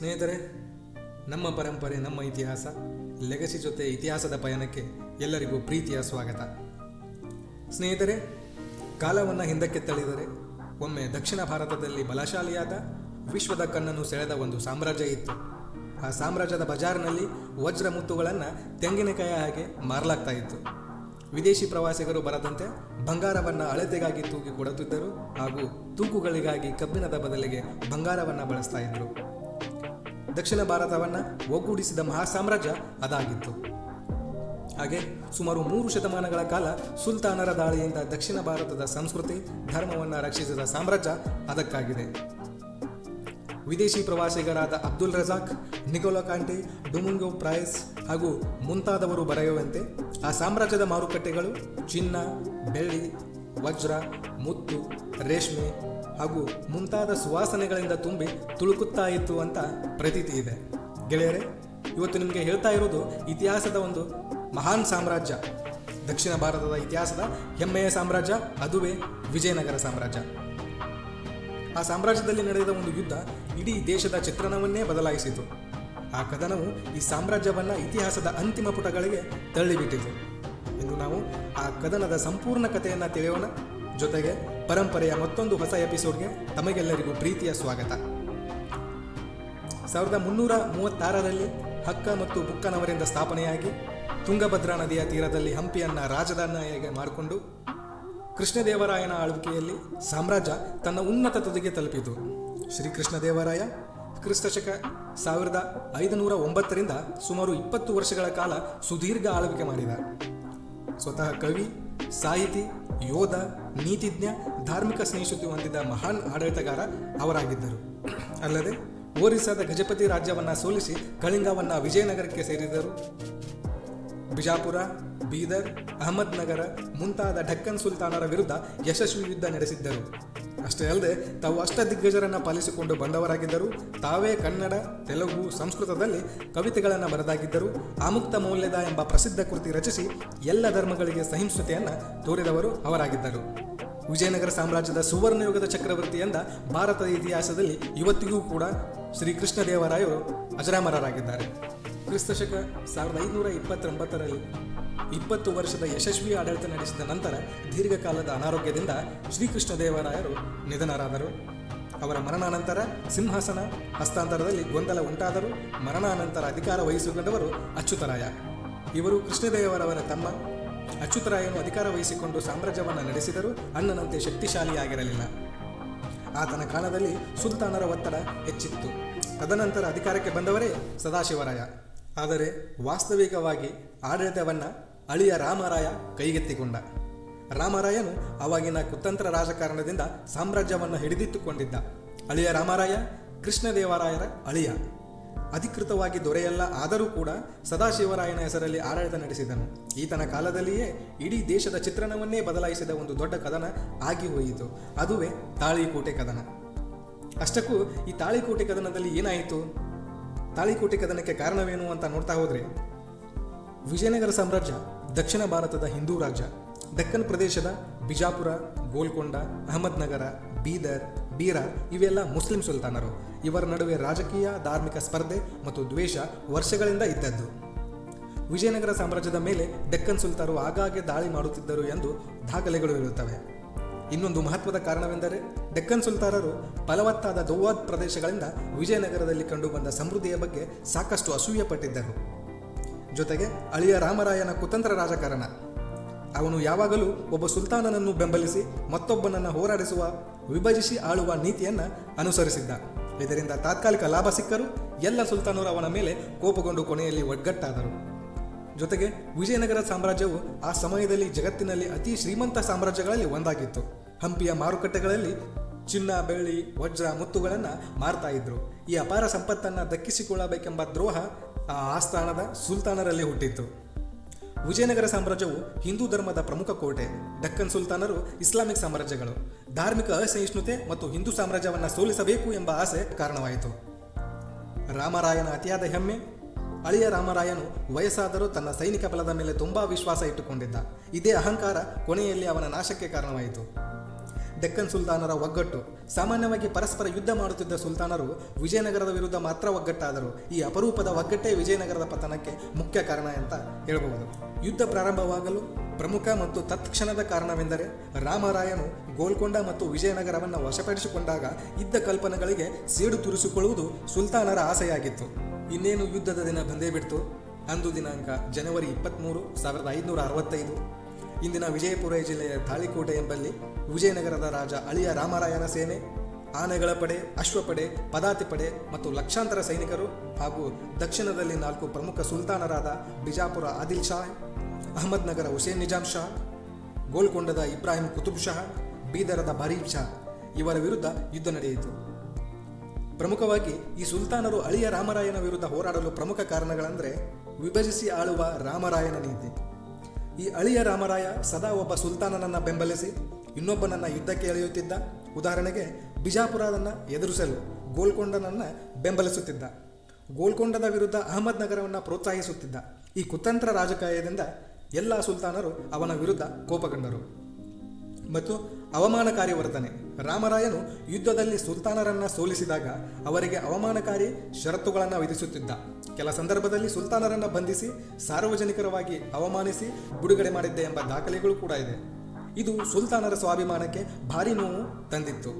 ಸ್ನೇಹಿತರೆ, ನಮ್ಮ ಪರಂಪರೆ, ನಮ್ಮ ಇತಿಹಾಸ ಲೆಗಸಿ ಜೊತೆ ಇತಿಹಾಸದ ಪಯಣಕ್ಕೆ ಎಲ್ಲರಿಗೂ ಪ್ರೀತಿಯ ಸ್ವಾಗತ. ಸ್ನೇಹಿತರೆ, ಕಾಲವನ್ನು ಹಿಂದಕ್ಕೆ ತಳ್ಳಿದರೆ ಒಮ್ಮೆ ದಕ್ಷಿಣ ಭಾರತದಲ್ಲಿ ಬಲಶಾಲಿಯಾದ ವಿಶ್ವದ ಕಣ್ಣನ್ನು ಸೆಳೆದ ಒಂದು ಸಾಮ್ರಾಜ್ಯ ಇತ್ತು. ಆ ಸಾಮ್ರಾಜ್ಯದ ಬಜಾರ್ನಲ್ಲಿ ವಜ್ರ ಮುತ್ತುಗಳನ್ನು ತೆಂಗಿನಕಾಯ ಹಾಗೆ ಮಾರಲಾಗ್ತಾ ಇತ್ತು. ವಿದೇಶಿ ಪ್ರವಾಸಿಗರು ಬರದಂತೆ ಬಂಗಾರವನ್ನು ಅಳತೆಗಾಗಿ ತೂಗಿ ಕೊಡುತ್ತಿದ್ದರು ಹಾಗೂ ತೂಕುಗಳಿಗಾಗಿ ಕಬ್ಬಿಣದ ಬದಲಿಗೆ ಬಂಗಾರವನ್ನು ಬಳಸ್ತಾ ಇದ್ದರು. ದಕ್ಷಿಣ ಭಾರತವನ್ನು ಒಗ್ಗೂಡಿಸಿದ ಮಹಾ ಸಾಮ್ರಾಜ್ಯ ಅದಾಗಿತ್ತು. ಹಾಗೆ ಸುಮಾರು ಮೂರು ಶತಮಾನಗಳ ಕಾಲ ಸುಲ್ತಾನರ ದಾಳಿಯಿಂದ ದಕ್ಷಿಣ ಭಾರತದ ಸಂಸ್ಕೃತಿ, ಧರ್ಮವನ್ನು ರಕ್ಷಿಸಿದ ಸಾಮ್ರಾಜ್ಯ ಅದಕ್ಕಾಗಿದೆ. ವಿದೇಶಿ ಪ್ರವಾಸಿಗರಾದ Abdul Razak, Nicola Conti, Domingo Paes ಹಾಗೂ ಮುಂತಾದವರು ಬರೆಯುವಂತೆ ಆ ಸಾಮ್ರಾಜ್ಯದ ಮಾರುಕಟ್ಟೆಗಳು ಚಿನ್ನ, ಬೆಳ್ಳಿ, ವಜ್ರ, ಮುತ್ತು, ರೇಷ್ಮೆ ಹಾಗೂ ಮುಂತಾದ ಸುವಾಸನೆಗಳಿಂದ ತುಂಬಿ ತುಳುಕುತ್ತಾ ಇತ್ತು ಅಂತ ಪ್ರತೀತಿ ಇದೆ. ಗೆಳೆಯರೇ, ಇವತ್ತು ನಿಮಗೆ ಹೇಳ್ತಾ ಇರೋದು ಇತಿಹಾಸದ ಒಂದು ಮಹಾನ್ ಸಾಮ್ರಾಜ್ಯ. ದಕ್ಷಿಣ ಭಾರತದ ಇತಿಹಾಸದ ಹೆಮ್ಮೆಯ ಸಾಮ್ರಾಜ್ಯ, ಅದುವೇ ವಿಜಯನಗರ ಸಾಮ್ರಾಜ್ಯ. ಆ ಸಾಮ್ರಾಜ್ಯದಲ್ಲಿ ನಡೆದ ಒಂದು ಯುದ್ಧ ಇಡೀ ದೇಶದ ಚಿತ್ರಣವನ್ನೇ ಬದಲಾಯಿಸಿತು. ಆ ಕದನವು ಈ ಸಾಮ್ರಾಜ್ಯವನ್ನು ಇತಿಹಾಸದ ಅಂತಿಮ ಪುಟಗಳಿಗೆ ತಳ್ಳಿಬಿಟ್ಟಿತು. ಇಂದು ನಾವು ಆ ಕದನದ ಸಂಪೂರ್ಣ ಕಥೆಯನ್ನು ತಿಳಿಯೋಣ. ಜೊತೆಗೆ ಪರಂಪರೆಯ ಮತ್ತೊಂದು ಹೊಸ ಎಪಿಸೋಡ್ಗೆ ತಮಗೆಲ್ಲರಿಗೂ ಪ್ರೀತಿಯ ಸ್ವಾಗತ. ಸಾವಿರದ ಮುನ್ನೂರ ಮೂವತ್ತಾರರಲ್ಲಿ ಹಕ್ಕ ಮತ್ತು ಬುಕ್ಕನವರಿಂದ ಸ್ಥಾಪನೆಯಾಗಿ ತುಂಗಭದ್ರಾ ನದಿಯ ತೀರದಲ್ಲಿ ಹಂಪಿಯನ್ನ ರಾಜಧಾನಿಯಾಗಿ ಮಾಡಿಕೊಂಡು ಕೃಷ್ಣದೇವರಾಯನ ಆಳ್ವಿಕೆಯಲ್ಲಿ ಸಾಮ್ರಾಜ್ಯ ತನ್ನ ಉನ್ನತ ತುದಿಗೆ ತಲುಪಿತು. ಶ್ರೀಕೃಷ್ಣದೇವರಾಯ ಕ್ರಿಸ್ತಶಕ ಸಾವಿರದ ಐದುನೂರ ಒಂಬತ್ತರಿಂದ ಸುಮಾರು ಇಪ್ಪತ್ತು ವರ್ಷಗಳ ಕಾಲ ಸುದೀರ್ಘ ಆಳ್ವಿಕೆ ಮಾಡಿದ. ಸ್ವತಃ ಕವಿ, ಸಾಹಿತಿ, ಯೋಧ ನೀತಿಜ್ಞ, ಧಾರ್ಮಿಕ ಸ್ನೇಹಿಶುತಿ ಹೊಂದಿದ ಮಹಾನ್ ಆಡಳಿತಗಾರ ಅವರಾಗಿದ್ದರು. ಅಲ್ಲದೆ ಒರಿಸ್ಸಾದ ಗಜಪತಿ ರಾಜ್ಯವನ್ನ ಸೋಲಿಸಿ ಕಳಿಂಗವನ್ನ ವಿಜಯನಗರಕ್ಕೆ ಸೇರಿದರು. ಬಿಜಾಪುರ, ಬೀದರ್ ಅಹಮದ್ನಗರ ಮುಂತಾದ ಢಕ್ಕನ್ ಸುಲ್ತಾನರ ವಿರುದ್ಧ ಯಶಸ್ವಿ ಯುದ್ಧ ನಡೆಸಿದ್ದರು. ಅಷ್ಟೇ ಅಲ್ಲದೆ, ತಾವು ಅಷ್ಟ ದಿಗ್ಗಜರನ್ನು ಪಾಲಿಸಿಕೊಂಡು ಬಂದವರಾಗಿದ್ದರು, ತಾವೇ ಕನ್ನಡ, ತೆಲುಗು, ಸಂಸ್ಕೃತದಲ್ಲಿ ಕವಿತೆಗಳನ್ನು ಬರೆದಾಗಿದ್ದರು, ಆಮುಕ್ತ ಮೌಲ್ಯದ ಎಂಬ ಪ್ರಸಿದ್ಧ ಕೃತಿ ರಚಿಸಿ ಎಲ್ಲ ಧರ್ಮಗಳಿಗೆ ಸಹಿಷ್ಣುತೆಯನ್ನು ತೋರಿದವರು ಅವರಾಗಿದ್ದರು. ವಿಜಯನಗರ ಸಾಮ್ರಾಜ್ಯದ ಸುವರ್ಣಯುಗದ ಚಕ್ರವರ್ತಿ ಎಂದ ಭಾರತದ ಇತಿಹಾಸದಲ್ಲಿ ಇವತ್ತಿಗೂ ಕೂಡ ಶ್ರೀ ಕೃಷ್ಣದೇವರಾಯರು ಅಜರಾಮರರಾಗಿದ್ದಾರೆ. ಕ್ರಿಸ್ತಶಕ ಸಾವಿರದ ಐನೂರ ಇಪ್ಪತ್ತೊಂಬತ್ತರಲ್ಲಿ ಇಪ್ಪತ್ತು ವರ್ಷದ ಯಶಸ್ವಿ ಆಡಳಿತ ನಡೆಸಿದ ನಂತರ ದೀರ್ಘಕಾಲದ ಅನಾರೋಗ್ಯದಿಂದ ಶ್ರೀಕೃಷ್ಣದೇವರಾಯರು ನಿಧನರಾದರು. ಅವರ ಮರಣಾನಂತರ ಸಿಂಹಾಸನ ಹಸ್ತಾಂತರದಲ್ಲಿ ಗೊಂದಲ ಉಂಟಾದರೂ ಮರಣಾನಂತರ ಅಧಿಕಾರ ವಹಿಸಿಕೊಂಡವರು ಅಚ್ಯುತರಾಯ. ಇವರು ಕೃಷ್ಣದೇವರವರ ತಮ್ಮ. ಅಚ್ಯುತರಾಯನು ಅಧಿಕಾರ ವಹಿಸಿಕೊಂಡು ಸಾಮ್ರಾಜ್ಯವನ್ನು ನಡೆಸಿದರೂ ಅಣ್ಣನಂತೆ ಶಕ್ತಿಶಾಲಿಯಾಗಿರಲಿಲ್ಲ. ಆತನ ಕಾಲದಲ್ಲಿ ಸುಲ್ತಾನರ ಒತ್ತಡ ಹೆಚ್ಚಿತ್ತು. ತದನಂತರ ಅಧಿಕಾರಕ್ಕೆ ಬಂದವರೇ ಸದಾಶಿವರಾಯ. ಆದರೆ ವಾಸ್ತವಿಕವಾಗಿ ಆಡಳಿತವನ್ನು ಅಳಿಯ ರಾಮರಾಯ ಕೈಗೆತ್ತಿಕೊಂಡ. ರಾಮರಾಯನು ಅವಾಗಿನ ಕುತಂತ್ರ ರಾಜಕಾರಣದಿಂದ ಸಾಮ್ರಾಜ್ಯವನ್ನು ಹಿಡಿದಿಟ್ಟುಕೊಂಡಿದ್ದ. ಅಳಿಯ ರಾಮರಾಯ ಕೃಷ್ಣದೇವರಾಯರ ಅಳಿಯ. ಅಧಿಕೃತವಾಗಿ ದೊರೆಯಲ್ಲ ಆದರೂ ಕೂಡ ಸದಾಶಿವರಾಯನ ಹೆಸರಲ್ಲಿ ಆಡಳಿತ ನಡೆಸಿದನು. ಈತನ ಕಾಲದಲ್ಲಿಯೇ ಇಡೀ ದೇಶದ ಚಿತ್ರಣವನ್ನೇ ಬದಲಾಯಿಸಿದ ಒಂದು ದೊಡ್ಡ ಕದನ ಆಗಿ ಹೋಯಿತು. ಅದುವೇ ತಾಳಿಕೋಟೆ ಕದನ. ಅಷ್ಟಕ್ಕೂ ಈ ತಾಳಿಕೋಟೆ ಕದನದಲ್ಲಿ ಏನಾಯಿತು? ತಾಳಿಕೋಟೆ ಕದನಕ್ಕೆ ಕಾರಣವೇನು ಅಂತ ನೋಡ್ತಾ ಹೋದ್ರೆ ವಿಜಯನಗರ ಸಾಮ್ರಾಜ್ಯ ದಕ್ಷಿಣ ಭಾರತದ ಹಿಂದೂ ರಾಜ್ಯ, ದಕ್ಕನ್ ಪ್ರದೇಶದ ಬಿಜಾಪುರ, ಗೋಲ್ಕೊಂಡ, ಅಹಮದ್ನಗರ, ಬೀದರ್, ಬೀರಾ ಇವೆಲ್ಲ ಮುಸ್ಲಿಂ ಸುಲ್ತಾನರು. ಇವರ ನಡುವೆ ರಾಜಕೀಯ, ಧಾರ್ಮಿಕ ಸ್ಪರ್ಧೆ ಮತ್ತು ದ್ವೇಷ ವರ್ಷಗಳಿಂದ ಇದ್ದದ್ದು. ವಿಜಯನಗರ ಸಾಮ್ರಾಜ್ಯದ ಮೇಲೆ ಡೆಕ್ಕನ್ ಸುಲ್ತಾನರು ಆಗಾಗ್ಗೆ ದಾಳಿ ಮಾಡುತ್ತಿದ್ದರು ಎಂದು ದಾಖಲೆಗಳು ಇರುತ್ತವೆ ಇನ್ನೊಂದು ಮಹತ್ವದ ಕಾರಣವೆಂದರೆ ಡೆಕ್ಕನ್ ಸುಲ್ತಾನರು ಫಲವತ್ತಾದ ದೌವಾದ್ ಪ್ರದೇಶಗಳಿಂದ ವಿಜಯನಗರದಲ್ಲಿ ಕಂಡುಬಂದ ಸಮೃದ್ಧಿಯ ಬಗ್ಗೆ ಸಾಕಷ್ಟು ಅಸೂಯೆ ಪಟ್ಟಿದ್ದರು ಜೊತೆಗೆ ಅಳಿಯ ರಾಮರಾಯನ ಕುತಂತ್ರ ರಾಜಕಾರಣ. ಅವನು ಯಾವಾಗಲೂ ಒಬ್ಬ ಸುಲ್ತಾನನನ್ನು ಬೆಂಬಲಿಸಿ ಮತ್ತೊಬ್ಬನನ್ನು ಹೋರಾಡಿಸುವ, ವಿಭಜಿಸಿ ಆಳುವ ನೀತಿಯನ್ನು ಅನುಸರಿಸಿದ್ದ. ಇದರಿಂದ ತಾತ್ಕಾಲಿಕ ಲಾಭ ಸಿಕ್ಕರೂ, ಎಲ್ಲ ಸುಲ್ತಾನರು ಅವನ ಮೇಲೆ ಕೋಪಗೊಂಡು ಕೊನೆಯಲ್ಲಿ ಒಗ್ಗಟ್ಟಾದರು. ಜೊತೆಗೆ ವಿಜಯನಗರ ಸಾಮ್ರಾಜ್ಯವು ಆ ಸಮಯದಲ್ಲಿ ಜಗತ್ತಿನಲ್ಲಿ ಅತಿ ಶ್ರೀಮಂತ ಸಾಮ್ರಾಜ್ಯಗಳಲ್ಲಿ ಒಂದಾಗಿತ್ತು. ಹಂಪಿಯ ಮಾರುಕಟ್ಟೆಗಳಲ್ಲಿ ಚಿನ್ನ, ಬೆಳ್ಳಿ, ವಜ್ರ, ಮುತ್ತುಗಳನ್ನು ಮಾರ್ತಾ ಇದ್ರು. ಈ ಅಪಾರ ಸಂಪತ್ತನ್ನು ದಕ್ಕಿಸಿಕೊಳ್ಳಬೇಕೆಂಬ ದ್ರೋಹ ಆ ಆಸ್ಥಾನದ ಸುಲ್ತಾನರಲ್ಲಿ ಹುಟ್ಟಿತ್ತು. ವಿಜಯನಗರ ಸಾಮ್ರಾಜ್ಯವು ಹಿಂದೂ ಧರ್ಮದ ಪ್ರಮುಖ ಕೋಟೆ, ಡಕ್ಕನ್ ಸುಲ್ತಾನರು ಇಸ್ಲಾಮಿಕ್ ಸಾಮ್ರಾಜ್ಯಗಳು. ಧಾರ್ಮಿಕ ಅಸಹಿಷ್ಣುತೆ ಮತ್ತು ಹಿಂದೂ ಸಾಮ್ರಾಜ್ಯವನ್ನು ಸೋಲಿಸಬೇಕು ಎಂಬ ಆಸೆ ಕಾರಣವಾಯಿತು. ರಾಮರಾಯನ ಅತಿಯಾದ ಹೆಮ್ಮೆ, ಅಳಿಯ ರಾಮರಾಯನು ವಯಸ್ಸಾದರೂ ತನ್ನ ಸೈನಿಕ ಬಲದ ಮೇಲೆ ತುಂಬಾ ವಿಶ್ವಾಸ ಇಟ್ಟುಕೊಂಡಿದ್ದ. ಇದೇ ಅಹಂಕಾರ ಕೊನೆಯಲ್ಲಿ ಅವನ ನಾಶಕ್ಕೆ ಕಾರಣವಾಯಿತು. ಡೆಕ್ಕನ್ ಸುಲ್ತಾನರ ಒಗ್ಗಟ್ಟು. ಸಾಮಾನ್ಯವಾಗಿ ಪರಸ್ಪರ ಯುದ್ಧ ಮಾಡುತ್ತಿದ್ದ ಸುಲ್ತಾನರು ವಿಜಯನಗರದ ವಿರುದ್ಧ ಮಾತ್ರ ಒಗ್ಗಟ್ಟಾದರು. ಈ ಅಪರೂಪದ ಒಗ್ಗಟ್ಟೇ ವಿಜಯನಗರದ ಪತನಕ್ಕೆ ಮುಖ್ಯ ಕಾರಣ ಅಂತ ಹೇಳಬಹುದು. ಯುದ್ಧ ಪ್ರಾರಂಭವಾಗಲು ಪ್ರಮುಖ ಮತ್ತು ತತ್ಕ್ಷಣದ ಕಾರಣವೆಂದರೆ ರಾಮರಾಯನು ಗೋಲ್ಕೊಂಡ ಮತ್ತು ವಿಜಯನಗರವನ್ನು ವಶಪಡಿಸಿಕೊಂಡಾಗ ಇದ್ದ ಕಲ್ಪನೆಗಳಿಗೆ ಸೇಡು ತುರಿಸಿಕೊಳ್ಳುವುದು ಸುಲ್ತಾನರ ಆಸೆಯಾಗಿತ್ತು. ಇನ್ನೇನು ಯುದ್ಧದ ದಿನ ಬಂದೇ ಬಿಡ್ತು? ಅಂದು ದಿನಾಂಕ ಜನವರಿ ಇಪ್ಪತ್ತ್ಮೂರು ಸಾವಿರದ ಐದುನೂರ ಅರವತ್ತೈದು. ಇಂದಿನ ವಿಜಯಪುರ ಜಿಲ್ಲೆಯ ತಾಳಿಕೋಟೆ ಎಂಬಲ್ಲಿ ವಿಜಯನಗರದ ರಾಜ ಅಳಿಯ ರಾಮರಾಯನ ಸೇನೆ, ಆನೆಗಳ ಪಡೆ, ಅಶ್ವಪಡೆ, ಪದಾತಿ ಪಡೆ ಮತ್ತು ಲಕ್ಷಾಂತರ ಸೈನಿಕರು ಹಾಗೂ ದಕ್ಷಿಣದಲ್ಲಿ ನಾಲ್ಕು ಪ್ರಮುಖ ಸುಲ್ತಾನರಾದ ಬಿಜಾಪುರ ಆದಿಲ್ ಶಾ ಅಹಮದ್ ನಗರ ಹುಸೇನ್ ನಿಜಾಮ್ ಶಾ, ಗೋಲ್ಕೊಂಡದ ಇಬ್ರಾಹಿಂ ಕುತುಬ್ ಶಾ, ಬೀದರದ ಬರೀಬ್ ಶಾ ಇವರ ವಿರುದ್ಧ ಯುದ್ಧ ನಡೆಯಿತು. ಪ್ರಮುಖವಾಗಿ ಈ ಸುಲ್ತಾನರು ಅಳಿಯ ರಾಮರಾಯನ ವಿರುದ್ಧ ಹೋರಾಡಲು ಪ್ರಮುಖ ಕಾರಣಗಳೆಂದರೆ ವಿಭಜಿಸಿ ಆಳುವ ರಾಮರಾಯನ ನೀತಿ. ಈ ಅಳಿಯ ರಾಮರಾಯ ಸದಾ ಒಬ್ಬ ಸುಲ್ತಾನನನ್ನ ಬೆಂಬಲಿಸಿ ಇನ್ನೊಬ್ಬನನ್ನ ಯುದ್ಧಕ್ಕೆ ಎಳೆಯುತ್ತಿದ್ದ. ಉದಾಹರಣೆಗೆ ಬಿಜಾಪುರದನ್ನ ಎದುರಿಸಲು ಗೋಲ್ಕೊಂಡನನ್ನ ಬೆಂಬಲಿಸುತ್ತಿದ್ದ. ಗೋಲ್ಕೊಂಡದ ವಿರುದ್ಧ ಅಹಮದ್ ನಗರವನ್ನು ಪ್ರೋತ್ಸಾಹಿಸುತ್ತಿದ್ದ. ಈ ಕುತಂತ್ರ ರಾಜಕಾಯದಿಂದ ಎಲ್ಲ ಸುಲ್ತಾನರು ಅವನ ವಿರುದ್ಧ ಕೋಪಗೊಂಡರು ಮತ್ತು ಅವಮಾನಕಾರಿ ವರ್ತನೆ. ರಾಮರಾಯನು ಯುದ್ಧದಲ್ಲಿ ಸುಲ್ತಾನರನ್ನ ಸೋಲಿಸಿದಾಗ ಅವರಿಗೆ ಅವಮಾನಕಾರಿ ಷರತ್ತುಗಳನ್ನು ವಿಧಿಸುತ್ತಿದ್ದ. ಕೆಲ ಸಂದರ್ಭದಲ್ಲಿ ಸುಲ್ತಾನರನ್ನ ಬಂಧಿಸಿ ಸಾರ್ವಜನಿಕರವಾಗಿ ಅವಮಾನಿಸಿ ಬಿಡುಗಡೆ ಮಾಡಿದ್ದೆ ಎಂಬ ದಾಖಲೆಗಳು ಕೂಡ ಇದೆ. ಇದು ಸುಲ್ತಾನರ ಸ್ವಾಭಿಮಾನಕ್ಕೆ ಭಾರಿ ನೋವು ತಂದಿತ್ತು.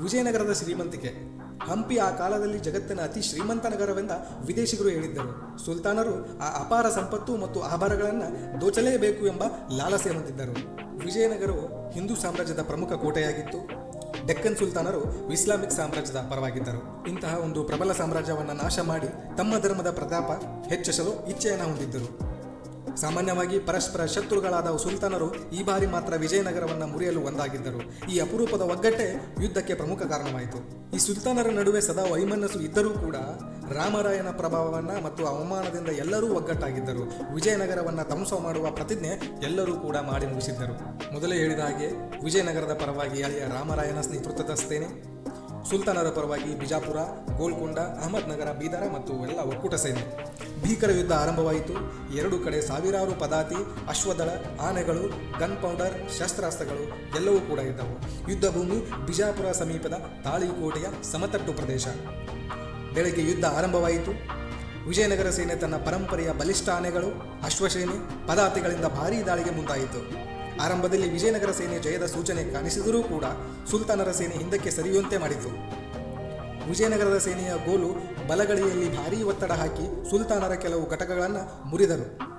ವಿಜಯನಗರದ ಶ್ರೀಮಂತಿಕೆ. ಹಂಪಿ ಆ ಕಾಲದಲ್ಲಿ ಜಗತ್ತಿನ ಅತಿ ಶ್ರೀಮಂತ ನಗರವೆಂದ ವಿದೇಶಿಗರು ಹೇಳಿದ್ದರು. ಸುಲ್ತಾನರು ಆ ಅಪಾರ ಸಂಪತ್ತು ಮತ್ತು ಆಭಾರಗಳನ್ನು ದೋಚಲೇಬೇಕು ಎಂಬ ಲಾಲಸೆ ಹೊಂದಿದ್ದರು. ವಿಜಯನಗರವು ಹಿಂದೂ ಸಾಮ್ರಾಜ್ಯದ ಪ್ರಮುಖ ಕೋಟೆಯಾಗಿತ್ತು. ಡೆಕ್ಕನ್ ಸುಲ್ತಾನರು ಇಸ್ಲಾಮಿಕ್ ಸಾಮ್ರಾಜ್ಯದ ಪರವಾಗಿದ್ದರು. ಇಂತಹ ಒಂದು ಪ್ರಬಲ ಸಾಮ್ರಾಜ್ಯವನ್ನು ನಾಶ ಮಾಡಿ ತಮ್ಮ ಧರ್ಮದ ಪ್ರತಾಪ ಹೆಚ್ಚಿಸಲು ಇಚ್ಛೆಯನ್ನು ಹೊಂದಿದ್ದರು. ಸಾಮಾನ್ಯವಾಗಿ ಪರಸ್ಪರ ಶತ್ರುಗಳಾದ ಸುಲ್ತಾನರು ಈ ಬಾರಿ ಮಾತ್ರ ವಿಜಯನಗರವನ್ನು ಮುರಿಯಲು ಒಂದಾಗಿದ್ದರು. ಈ ಅಪರೂಪದ ಒಗ್ಗಟ್ಟೆ ಯುದ್ಧಕ್ಕೆ ಪ್ರಮುಖ ಕಾರಣವಾಯಿತು. ಈ ಸುಲ್ತಾನರ ನಡುವೆ ಸದಾ ವೈಮನಸ್ಸು ಇದ್ದರೂ ಕೂಡ ರಾಮರಾಯನ ಪ್ರಭಾವವನ್ನ ಮತ್ತು ಅವಮಾನದಿಂದ ಎಲ್ಲರೂ ಒಗ್ಗಟ್ಟಾಗಿದ್ದರು. ವಿಜಯನಗರವನ್ನು ಧ್ವಂಸ ಮಾಡುವ ಪ್ರತಿಜ್ಞೆ ಎಲ್ಲರೂ ಕೂಡ ಮಾಡಿ ಮುಗಿಸಿದ್ದರು. ಮೊದಲೇ ಹೇಳಿದ ಹಾಗೆ ವಿಜಯನಗರದ ಪರವಾಗಿ ಅಳಿಯ ರಾಮರಾಯನ ನೇತೃತ್ವದ ಸುಲ್ತಾನರ ಪರವಾಗಿ ಬಿಜಾಪುರ, ಗೋಲ್ಕೊಂಡ, ಅಹಮದ್ನಗರ, ಬೀದರ ಮತ್ತು ಎಲ್ಲ ಒಕ್ಕೂಟ ಸೇನೆ ಭೀಕರ ಯುದ್ಧ ಆರಂಭವಾಯಿತು. ಎರಡು ಕಡೆ ಸಾವಿರಾರು ಪದಾತಿ, ಅಶ್ವದಳ, ಆನೆಗಳು ಗನ್ ಪೌಡರ್ ಶಸ್ತ್ರಾಸ್ತ್ರಗಳು ಎಲ್ಲವೂ ಕೂಡ ಇದ್ದವು. ಯುದ್ಧ ಭೂಮಿ ಬಿಜಾಪುರ ಸಮೀಪದ ತಾಳಿಕೋಟೆಯ ಸಮತಟ್ಟು ಪ್ರದೇಶ. ಬೆಳಗ್ಗೆ ಯುದ್ಧ ಆರಂಭವಾಯಿತು. ವಿಜಯನಗರ ಸೇನೆ ತನ್ನ ಪರಂಪರೆಯ ಬಲಿಷ್ಠ ಆನೆಗಳು, ಅಶ್ವಸೇನೆ, ಪದಾತಿಗಳಿಂದ ಭಾರೀ ದಾಳಿಗೆ ಮುಂದಾಯಿತು. ಆರಂಭದಲ್ಲಿ ವಿಜಯನಗರ ಸೇನೆ ಜಯದ ಸೂಚನೆ ಕಾಣಿಸಿದರೂ ಕೂಡ ಸುಲ್ತಾನರ ಸೇನೆ ಹಿಂದಕ್ಕೆ ಸರಿಯುವಂತೆ ಮಾಡಿತು. ವಿಜಯನಗರದ ಸೇನೆಯ ಗೋಲು ಬಲಗಡಿಯಲ್ಲಿ ಭಾರೀ ಒತ್ತಡ ಹಾಕಿ ಸುಲ್ತಾನರ ಕೆಲವು ಘಟಕಗಳನ್ನು ಮುರಿದರು.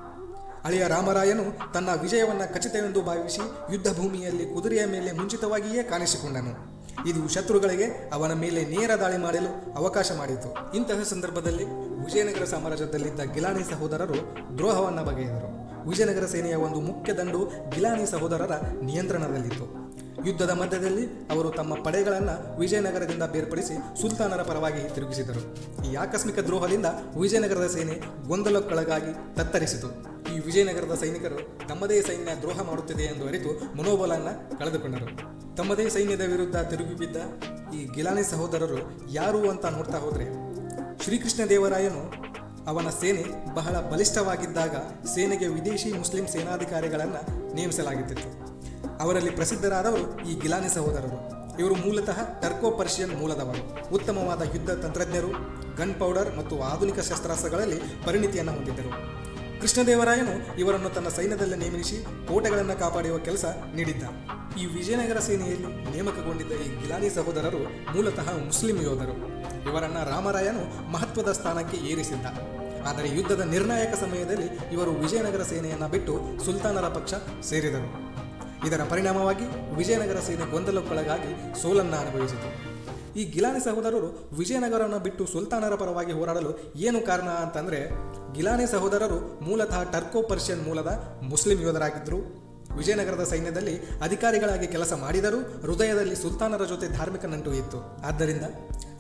ಅಳಿಯ ರಾಮರಾಯನು ತನ್ನ ವಿಜಯವನ್ನು ಖಚಿತವೆಂದು ಭಾವಿಸಿ ಯುದ್ಧ ಭೂಮಿಯಲ್ಲಿ ಕುದುರೆಯ ಮೇಲೆ ಮುಂಚಿತವಾಗಿಯೇ ಕಾಣಿಸಿಕೊಂಡನು. ಇದು ಶತ್ರುಗಳಿಗೆ ಅವನ ಮೇಲೆ ನೇರ ದಾಳಿ ಮಾಡಲು ಅವಕಾಶ ಮಾಡಿತು. ಇಂತಹ ಸಂದರ್ಭದಲ್ಲಿ ವಿಜಯನಗರ ಸಾಮ್ರಾಜ್ಯದಲ್ಲಿದ್ದ ಗಿಲಾಣಿ ಸಹೋದರರು ದ್ರೋಹವನ್ನು ಬಗೆದರು. ವಿಜಯನಗರ ಸೇನೆಯ ಒಂದು ಮುಖ್ಯ ದಂಡು ಗಿಲಾನಿ ಸಹೋದರರ ನಿಯಂತ್ರಣದಲ್ಲಿತ್ತು. ಯುದ್ಧದ ಮಧ್ಯದಲ್ಲಿ ಅವರು ತಮ್ಮ ಪಡೆಗಳನ್ನು ವಿಜಯನಗರದಿಂದ ಬೇರ್ಪಡಿಸಿ ಸುಲ್ತಾನರ ಪರವಾಗಿ ತಿರುಗಿಸಿದರು. ಈ ಆಕಸ್ಮಿಕ ದ್ರೋಹದಿಂದ ವಿಜಯನಗರದ ಸೇನೆ ಗೊಂದಲಕ್ಕೊಳಗಾಗಿ ತತ್ತರಿಸಿತು. ಈ ವಿಜಯನಗರದ ಸೈನಿಕರು ತಮ್ಮದೇ ಸೈನ್ಯ ದ್ರೋಹ ಮಾಡುತ್ತಿದೆ ಎಂದು ಅರಿತು ಮನೋಬಲವನ್ನು ಕಳೆದುಕೊಂಡರು. ತಮ್ಮದೇ ಸೈನ್ಯದ ವಿರುದ್ಧ ತಿರುಗಿ ಬಿದ್ದ ಈ ಗಿಲಾನಿ ಸಹೋದರರು ಯಾರು ಅಂತ ನೋಡ್ತಾ ಹೋದರೆ ಶ್ರೀಕೃಷ್ಣ ದೇವರಾಯನು ಅವನ ಸೇನೆ ಬಹಳ ಬಲಿಷ್ಠವಾಗಿದ್ದಾಗ ಸೇನೆಗೆ ವಿದೇಶಿ ಮುಸ್ಲಿಂ ಸೇನಾಧಿಕಾರಿಗಳನ್ನು ನೇಮಿಸಲಾಗುತ್ತಿತ್ತು ಅವರಲ್ಲಿ ಪ್ರಸಿದ್ಧರಾದವರು ಈ ಗಿಲಾನಿ ಸಹೋದರರು. ಇವರು ಮೂಲತಃ ಟರ್ಕೋ ಪರ್ಷಿಯನ್ ಮೂಲದವರು. ಉತ್ತಮವಾದ ಯುದ್ಧ ತಂತ್ರಜ್ಞರು, ಗನ್ ಪೌಡರ್ ಮತ್ತು ಆಧುನಿಕ ಶಸ್ತ್ರಾಸ್ತ್ರಗಳಲ್ಲಿ ಪರಿಣಿತಿಯನ್ನು ಹೊಂದಿದ್ದರು. ಕೃಷ್ಣದೇವರಾಯನು ಇವರನ್ನು ತನ್ನ ಸೈನ್ಯದಲ್ಲಿ ನೇಮಿಸಿ ಕೋಟೆಗಳನ್ನು ಕಾಪಾಡುವ ಕೆಲಸ ನೀಡಿದ್ದ. ಈ ವಿಜಯನಗರ ಸೇನೆಯಲ್ಲಿ ನೇಮಕಗೊಂಡಿದ್ದ ಈ ಗಿಲಾನಿ ಸಹೋದರರು ಮೂಲತಃ ಮುಸ್ಲಿಂ ಯೋಧರು. ಇವರನ್ನು ರಾಮರಾಯನು ಮಹತ್ವದ ಸ್ಥಾನಕ್ಕೆ ಏರಿಸಿದ್ದ. ಆದರೆ ಯುದ್ಧದ ನಿರ್ಣಾಯಕ ಸಮಯದಲ್ಲಿ ಇವರು ವಿಜಯನಗರ ಸೇನೆಯನ್ನು ಬಿಟ್ಟು ಸುಲ್ತಾನರ ಪಕ್ಷ ಸೇರಿದರು. ಇದರ ಪರಿಣಾಮವಾಗಿ ವಿಜಯನಗರ ಸೇನೆ ಗೊಂದಲಕ್ಕೊಳಗಾಗಿ ಸೋಲನ್ನು ಅನುಭವಿಸಿತು. ಈ ಗಿಲಾನಿ ಸಹೋದರರು ವಿಜಯನಗರವನ್ನು ಬಿಟ್ಟು ಸುಲ್ತಾನರ ಪರವಾಗಿ ಹೋರಾಡಲು ಏನು ಕಾರಣ ಅಂತಂದರೆ, ಗಿಲಾನಿ ಸಹೋದರರು ಮೂಲತಃ ಟರ್ಕೋ ಪರ್ಷಿಯನ್ ಮೂಲದ ಮುಸ್ಲಿಂ ಯೋಧರಾಗಿದ್ದರು. ವಿಜಯನಗರದ ಸೈನ್ಯದಲ್ಲಿ ಅಧಿಕಾರಿಗಳಾಗಿ ಕೆಲಸ ಮಾಡಿದರೂ ಹೃದಯದಲ್ಲಿ ಸುಲ್ತಾನರ ಜೊತೆ ಧಾರ್ಮಿಕ ನಂಟು ಇತ್ತು. ಆದ್ದರಿಂದ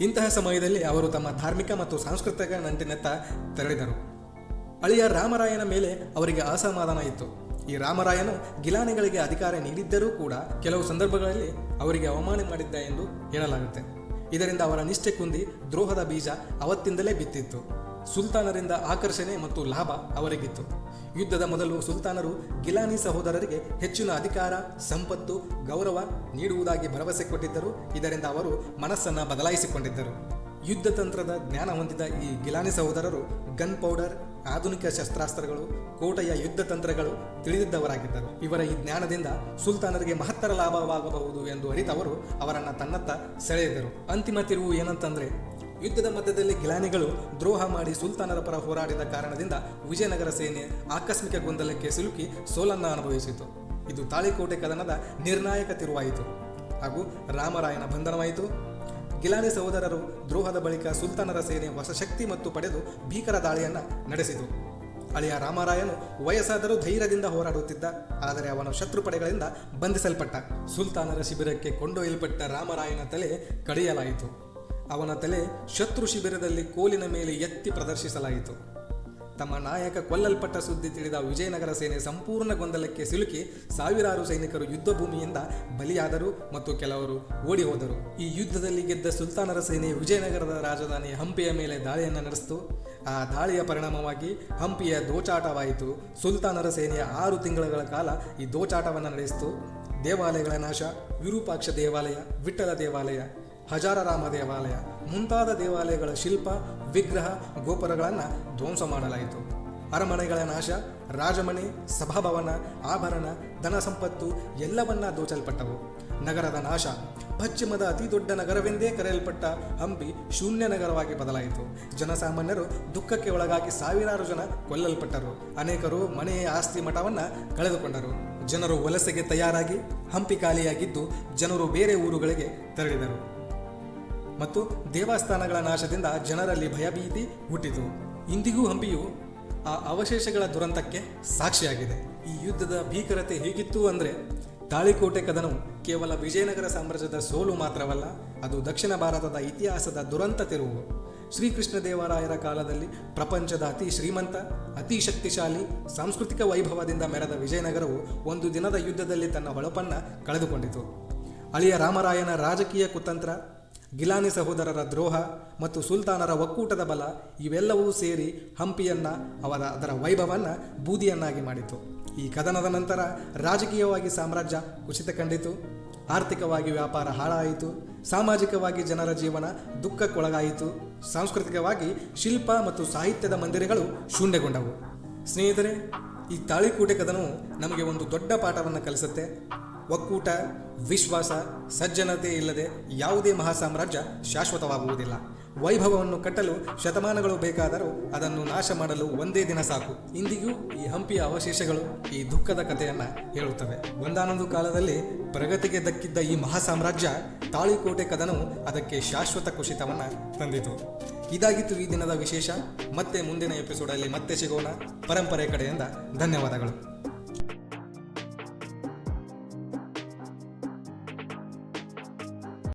ಇಂತಹ ಸಮಯದಲ್ಲಿ ಅವರು ತಮ್ಮ ಧಾರ್ಮಿಕ ಮತ್ತು ಸಾಂಸ್ಕೃತಿಕ ನಂಟಿನತ್ತ ತೆರಳಿದರು. ಅಳಿಯ ರಾಮರಾಯನ ಮೇಲೆ ಅವರಿಗೆ ಅಸಮಾಧಾನ ಇತ್ತು. ಈ ರಾಮರಾಯನು ಗಿಲಾನಿಗಳಿಗೆ ಅಧಿಕಾರ ನೀಡಿದ್ದರೂ ಕೂಡ ಕೆಲವು ಸಂದರ್ಭಗಳಲ್ಲಿ ಅವರಿಗೆ ಅವಮಾನ ಮಾಡಿದ್ದ ಎಂದು ಹೇಳಲಾಗುತ್ತೆ. ಇದರಿಂದ ಅವರ ನಿಷ್ಠೆ ಕುಂದಿ ದ್ರೋಹದ ಬೀಜ ಅವತ್ತಿಂದಲೇ ಬಿತ್ತಿತ್ತು. ಸುಲ್ತಾನರಿಂದ ಆಕರ್ಷಣೆ ಮತ್ತು ಲಾಭ ಅವರಿಗಿತ್ತು. ಯುದ್ಧದ ಮೊದಲು ಸುಲ್ತಾನರು ಗಿಲಾನಿ ಸಹೋದರರಿಗೆ ಹೆಚ್ಚಿನ ಅಧಿಕಾರ, ಸಂಪತ್ತು, ಗೌರವ ನೀಡುವುದಾಗಿ ಭರವಸೆ ಕೊಟ್ಟಿದ್ದರು. ಇದರಿಂದ ಅವರು ಮನಸ್ಸನ್ನು ಬದಲಾಯಿಸಿಕೊಂಡಿದ್ದರು. ಯುದ್ಧ ತಂತ್ರದ ಜ್ಞಾನ ಹೊಂದಿದ ಈ ಗಿಲಾನಿ ಸಹೋದರರು ಗನ್ ಪೌಡರ್ ಆಧುನಿಕ ಶಸ್ತ್ರಾಸ್ತ್ರಗಳು, ಕೋಟೆಯ ಯುದ್ಧ ತಂತ್ರಗಳು ತಿಳಿದಿದ್ದವರಾಗಿದ್ದರು. ಇವರ ಈ ಜ್ಞಾನದಿಂದ ಸುಲ್ತಾನರಿಗೆ ಮಹತ್ತರ ಲಾಭವಾಗಬಹುದು ಎಂದು ಅರಿತವರು ಅವರನ್ನು ತನ್ನತ್ತ ಸೆಳೆದರು ಅಂತಿಮ ತಿರುವು ಏನಂತಂದ್ರೆ ಯುದ್ಧದ ಮಧ್ಯದಲ್ಲಿ ಗಿಲಾನಿಗಳು ದ್ರೋಹ ಮಾಡಿ ಸುಲ್ತಾನರ ಪರ ಹೋರಾಡಿದ ಕಾರಣದಿಂದ ವಿಜಯನಗರ ಸೇನೆ ಆಕಸ್ಮಿಕ ಗೊಂದಲಕ್ಕೆ ಸಿಲುಕಿ ಸೋಲನ್ನ ಅನುಭವಿಸಿತು. ಇದು ತಾಳಿಕೋಟೆ ಕದನದ ನಿರ್ಣಾಯಕ ತಿರುವಾಯಿತು. ಹಾಗೂ ರಾಮರಾಯನ ಬಂಧನವಾಯಿತು. ಗಿಲಾನಿ ಸಹೋದರರು ದ್ರೋಹದ ಬಳಿಕ ಸುಲ್ತಾನರ ಸೇನೆ ಹೊಸ ಶಕ್ತಿ ಮತ್ತು ಪಡೆದು ಭೀಕರ ದಾಳಿಯನ್ನು ನಡೆಸಿತು. ಅಳಿಯ ರಾಮರಾಯನು ವಯಸ್ಸಾದರೂ ಧೈರ್ಯದಿಂದ ಹೋರಾಡುತ್ತಿದ್ದ, ಆದರೆ ಅವನ ಶತ್ರು ಪಡೆಗಳಿಂದ ಬಂಧಿಸಲ್ಪಟ್ಟ. ಸುಲ್ತಾನರ ಶಿಬಿರಕ್ಕೆ ಕೊಂಡೊಯ್ಯಲ್ಪಟ್ಟ ರಾಮರಾಯನ ತಲೆ ಕಡಿಯಲಾಯಿತು. ಅವನ ತಲೆ ಶತ್ರು ಶಿಬಿರದಲ್ಲಿ ಕೋಲಿನ ಮೇಲೆ ಎತ್ತಿ ಪ್ರದರ್ಶಿಸಲಾಯಿತು. ತಮ್ಮ ನಾಯಕ ಕೊಲ್ಲಲ್ಪಟ್ಟ ಸುದ್ದಿ ತಿಳಿದ ವಿಜಯನಗರ ಸೇನೆ ಸಂಪೂರ್ಣ ಗೊಂದಲಕ್ಕೆ ಸಿಲುಕಿ ಸಾವಿರಾರು ಸೈನಿಕರು ಯುದ್ಧ ಭೂಮಿಯಿಂದ ಬಲಿಯಾದರು ಮತ್ತು ಕೆಲವರು ಓಡಿ ಹೋದರು ಈ ಯುದ್ಧದಲ್ಲಿ ಗೆದ್ದ ಸುಲ್ತಾನರ ಸೇನೆ ವಿಜಯನಗರದ ರಾಜಧಾನಿ ಹಂಪಿಯ ಮೇಲೆ ದಾಳಿಯನ್ನು ನಡೆಸಿತು. ಆ ದಾಳಿಯ ಪರಿಣಾಮವಾಗಿ ಹಂಪಿಯ ದೋಚಾಟವಾಯಿತು. ಸುಲ್ತಾನರ ಸೇನೆಯ ಆರು ತಿಂಗಳ ಕಾಲ ಈ ದೋಚಾಟವನ್ನು ನಡೆಸಿತು. ದೇವಾಲಯಗಳ ನಾಶ, ವಿರೂಪಾಕ್ಷ ದೇವಾಲಯ ವಿಠ್ಠಲ ದೇವಾಲಯ ಹಜಾರರಾಮ ದೇವಾಲಯ, ಮುಂತಾದ ದೇವಾಲಯಗಳ ಶಿಲ್ಪ, ವಿಗ್ರಹ, ಗೋಪುರಗಳನ್ನು ಧ್ವಂಸ ಮಾಡಲಾಯಿತು. ಅರಮನೆಗಳ ನಾಶ, ರಾಜಮನೆ, ಸಭಾಭವನ, ಆಭರಣ, ಧನ ಸಂಪತ್ತು ಎಲ್ಲವನ್ನ ದೋಚಲ್ಪಟ್ಟವು. ನಗರದ ನಾಶ, ಪಶ್ಚಿಮದ ಅತಿ ದೊಡ್ಡ ನಗರವೆಂದೇ ಕರೆಯಲ್ಪಟ್ಟ ಹಂಪಿ ಶೂನ್ಯ ನಗರವಾಗಿ ಬದಲಾಯಿತು. ಜನಸಾಮಾನ್ಯರು ದುಃಖಕ್ಕೆ ಒಳಗಾಗಿ ಸಾವಿರಾರು ಜನ ಕೊಲ್ಲಲ್ಪಟ್ಟರು. ಅನೇಕರು ಮನೆಯ ಆಸ್ತಿ ಮಠವನ್ನು ಕಳೆದುಕೊಂಡರು. ಜನರು ವಲಸೆಗೆ ತಯಾರಾಗಿ ಹಂಪಿ ಖಾಲಿಯಾಗಿದ್ದು ಜನರು ಬೇರೆ ಊರುಗಳಿಗೆ ತೆರಳಿದರು. ಮತ್ತು ದೇವಸ್ಥಾನಗಳ ನಾಶದಿಂದ ಜನರಲ್ಲಿ ಭಯಭೀತಿ ಹುಟ್ಟಿತು. ಇಂದಿಗೂ ಹಂಪಿಯು ಆ ಅವಶೇಷಗಳ ದುರಂತಕ್ಕೆ ಸಾಕ್ಷಿಯಾಗಿದೆ. ಈ ಯುದ್ಧದ ಭೀಕರತೆ ಹೇಗಿತ್ತು ಅಂದರೆ, ತಾಳಿಕೋಟೆ ಕದನವು ಕೇವಲ ವಿಜಯನಗರ ಸಾಮ್ರಾಜ್ಯದ ಸೋಲು ಮಾತ್ರವಲ್ಲ, ಅದು ದಕ್ಷಿಣ ಭಾರತದ ಇತಿಹಾಸದ ದುರಂತ ತಿರುವು. ಶ್ರೀಕೃಷ್ಣ ದೇವರಾಯರ ಕಾಲದಲ್ಲಿ ಪ್ರಪಂಚದ ಅತಿ ಶ್ರೀಮಂತ, ಅತಿ ಶಕ್ತಿಶಾಲಿ, ಸಾಂಸ್ಕೃತಿಕ ವೈಭವದಿಂದ ಮೆರೆದ ವಿಜಯನಗರವು ಒಂದು ದಿನದ ಯುದ್ಧದಲ್ಲಿ ತನ್ನ ಹೊಳಪನ್ನು ಕಳೆದುಕೊಂಡಿತು. ಅಳಿಯ ರಾಮರಾಯನ ರಾಜಕೀಯ ಕುತಂತ್ರ ಗಿಲಾನಿ ಸಹೋದರರ ದ್ರೋಹ ಮತ್ತು ಸುಲ್ತಾನರ ಒಕ್ಕೂಟದ ಬಲ ಇವೆಲ್ಲವೂ ಸೇರಿ ಹಂಪಿಯನ್ನ ಅವರ ಅದರ ವೈಭವವನ್ನು ಬೂದಿಯನ್ನಾಗಿ ಮಾಡಿತು. ಈ ಕದನದ ನಂತರ ರಾಜಕೀಯವಾಗಿ ಸಾಮ್ರಾಜ್ಯ ಕುಸಿತ ಕಂಡಿತು. ಆರ್ಥಿಕವಾಗಿ ವ್ಯಾಪಾರ ಹಾಳಾಯಿತು. ಸಾಮಾಜಿಕವಾಗಿ ಜನರ ಜೀವನ ದುಃಖಕ್ಕೊಳಗಾಯಿತು. ಸಾಂಸ್ಕೃತಿಕವಾಗಿ ಶಿಲ್ಪ ಮತ್ತು ಸಾಹಿತ್ಯದ ಮಂದಿರಗಳು ಶೂನ್ಯಗೊಂಡವು. ಸ್ನೇಹಿತರೆ, ಈ ತಾಳಿಕೋಟೆ ಕದನವು ನಮಗೆ ಒಂದು ದೊಡ್ಡ ಪಾಠವನ್ನು ಕಲಿಸುತ್ತೆ. ಒಕ್ಕೂಟ, ವಿಶ್ವಾಸ, ಸಜ್ಜನತೆ ಇಲ್ಲದೆ ಯಾವುದೇ ಮಹಾಸಾಮ್ರಾಜ್ಯ ಶಾಶ್ವತವಾಗುವುದಿಲ್ಲ. ವೈಭವವನ್ನು ಕಟ್ಟಲು ಶತಮಾನಗಳು ಬೇಕಾದರೂ ಅದನ್ನು ನಾಶ ಮಾಡಲು ಒಂದೇ ದಿನ ಸಾಕು. ಇಂದಿಗೂ ಈ ಹಂಪಿಯ ಅವಶೇಷಗಳು ಈ ದುಃಖದ ಕಥೆಯನ್ನು ಹೇಳುತ್ತವೆ. ಒಂದಾನೊಂದು ಕಾಲದಲ್ಲಿ ಪ್ರಗತಿಗೆ ದಕ್ಕಿದ್ದ ಈ ಮಹಾಸಾಮ್ರಾಜ್ಯ ತಾಳಿಕೋಟೆ ಕದನವು ಅದಕ್ಕೆ ಶಾಶ್ವತ ಕುಸಿತವನ್ನ ತಂದಿತು. ಇದಾಗಿತ್ತು ಈ ದಿನದ ವಿಶೇಷ. ಮತ್ತೆ ಮುಂದಿನ ಎಪಿಸೋಡಲ್ಲಿ ಮತ್ತೆ ಸಿಗೋಣ. ಪರಂಪರೆ ಕಡೆಯಿಂದ ಧನ್ಯವಾದಗಳು.